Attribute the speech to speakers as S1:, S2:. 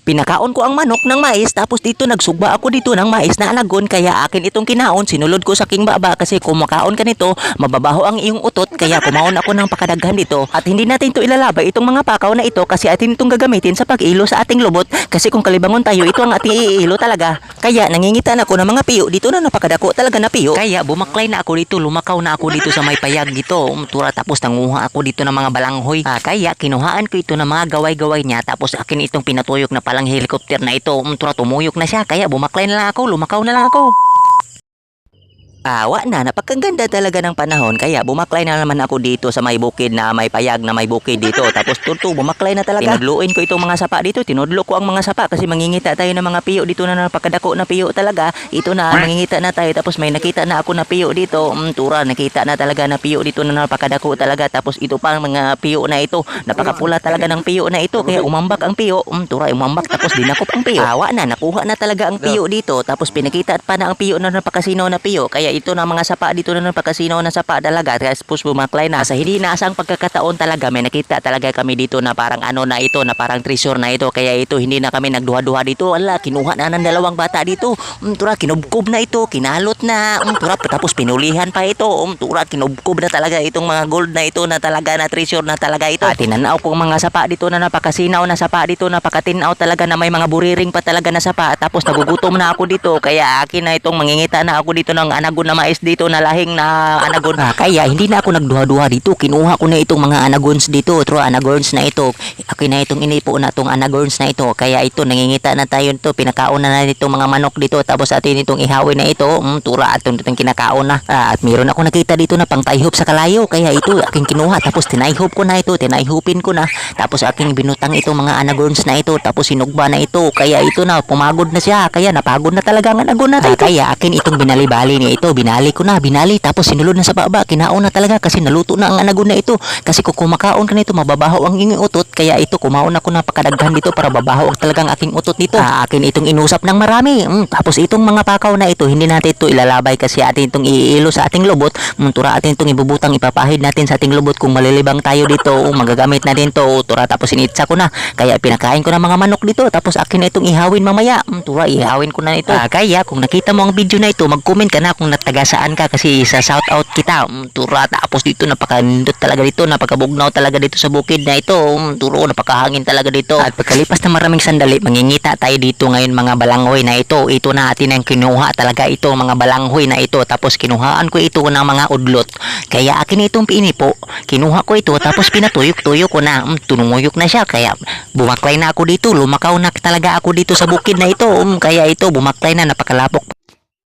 S1: Pinakaon ko ang manok ng mais tapos dito nagsugba ako dito ng mais na anagon kaya akin itong kinaon sinulod ko sa king baba kasi kung makaon ka nito mababaho ang iyong utot kaya kumaon ako ng pakadaghan dito. At hindi natin to ilalabay itong mga pakaw na ito kasi atin itong gagamitin sa pag-ilo sa ating lubot kasi kung kalibangon tayo ito ang ating iilo talaga kaya nangingitan ako ng mga piyo. Dito na napakadako. Talaga na piyo. Kaya bumaklay na ako dito. Lumakaw na ako dito sa may payag dito. Umtura tapos nanguha ako dito ng mga balanghoy. Ah, kaya kinuhaan ko ito ng mga gaway-gaway niya. Tapos akin itong pinatuyok na palang helicopter na ito. Umtura tumuyok na siya. Kaya bumaklay na lang ako. Lumakaw na lang ako Awa na, napakaganda talaga ng panahon kaya bumaklay na naman ako dito sa may bukid na may payag na may bukid dito tapos turto bumaklay na talaga. Tinudluin ko itong mga sapa dito, tinudlo ko ang mga sapa kasi mangingita tayo ng mga piyo dito na napakadako na piyo talaga. Ito na, mangingita na tayo tapos may nakita na ako na piyo dito. Mm, tura, nakita na talaga na piyo dito na napakadako talaga tapos ito pa ang mga piyo na ito. Napakapula talaga ng piyo na ito kaya umambak ang piyo. Mm, tura, umambak tapos dinakop ang piyo. Awa na, nakuha na talaga ang piyo dito tapos pinakita pa na ang piyo na napakasino na piyo kaya ito na mga sapa. Dito na napakasino na sapa talaga. Tapos bumaklay na. Sa hindi naasang pagkakataon talaga may nakita talaga kami dito na parang ano na ito na parang treasure na ito. Kaya ito hindi na kami nagduha-duha dito. Ala kinuha na ng dalawang bata dito. Um, tura kinubkob na ito kinalot na. Um, tura tapos pinulihan pa ito. Um, tura kinubkob na talaga itong mga gold na ito na talaga na treasure na talaga ito. At tinanaw ko ang mga sapa dito na napakasinaw na sapa dito napakatinaw talaga na may mga buriring pa talaga na sapa. Tapos nagugutom na ako dito. Kaya akin na itong mangingita na ako dito ng anagon na mais dito na lahing na anagon Ah, kaya hindi na ako nagduha-duha dito. Kinuha ko na itong mga anagons dito true anagons na ito. Akin na itong inipo na itong anagons na ito. Kaya ito nangingita na tayo nito. Pinakaon na na itong mga manok dito. Tapos atin itong ihawin na ito. Mm, tura atong itong kinakaon na Ah, at meron ako nakita dito na pang taihop sa kalayo. Kaya ito aking kinuha. Tapos tinaihop ko na ito tinaihupin ko na. Tapos aking binutang itong mga anagons na ito. Tapos sinugba na ito. Kaya ito na pumagod na siya. Kaya napagod na talaga ang anagon na ito kaya akin itong binali-bali niya ito binali ko na binali. Tapos sinulod na sa baba. Kinaon na talaga kasi naluto na ang anagon na ito. Kasi kung kumakaon ka nito mababaho ang iyong utot. Kaya ito kumaon ako na pakadaghan dito para babaho ang talagang aking utot dito Ah, akin itong inusap ng marami. Mm, tapos itong mga pakaw na ito hindi natin ito ilalabay kasi atin itong iilo sa ating lubot. Mm, tura atin itong ibubutang ipapahid natin sa ating lubot. Kung malilibang tayo dito oh, magagamit na din to Oh, tura tapos initsa ko na. Kaya pinakain ko ng mga manok dito. Tapos akin na itong ihawin mamaya. Mm, tura ihawin ko na ito. Ah, kaya kung nakita mo ang video na ito mag-comment ka na kung nataga saan ka? Kasi sa shout out kita Mm, tura tapos dito napakandot talaga dito napakabugnaw talaga dito sa bukid na ito Mm, turo napakahangin talaga dito. At pagkalipas ng maraming sandali mangingita tayo dito ngayon mga balanghoy na ito. Ito na atin ang kinuha talaga ito mga balanghoy na ito. Tapos kinuhaan ko ito ng mga udlot. Kaya akin itong pinipo kinuha ko ito tapos pinatuyok-tuyok ko na mm, tununguyok na siya. Kaya bumaklay na ako dito lumakaw na talaga ako dito sa bukid na ito. Mm, kaya ito bumaklay na napakalapok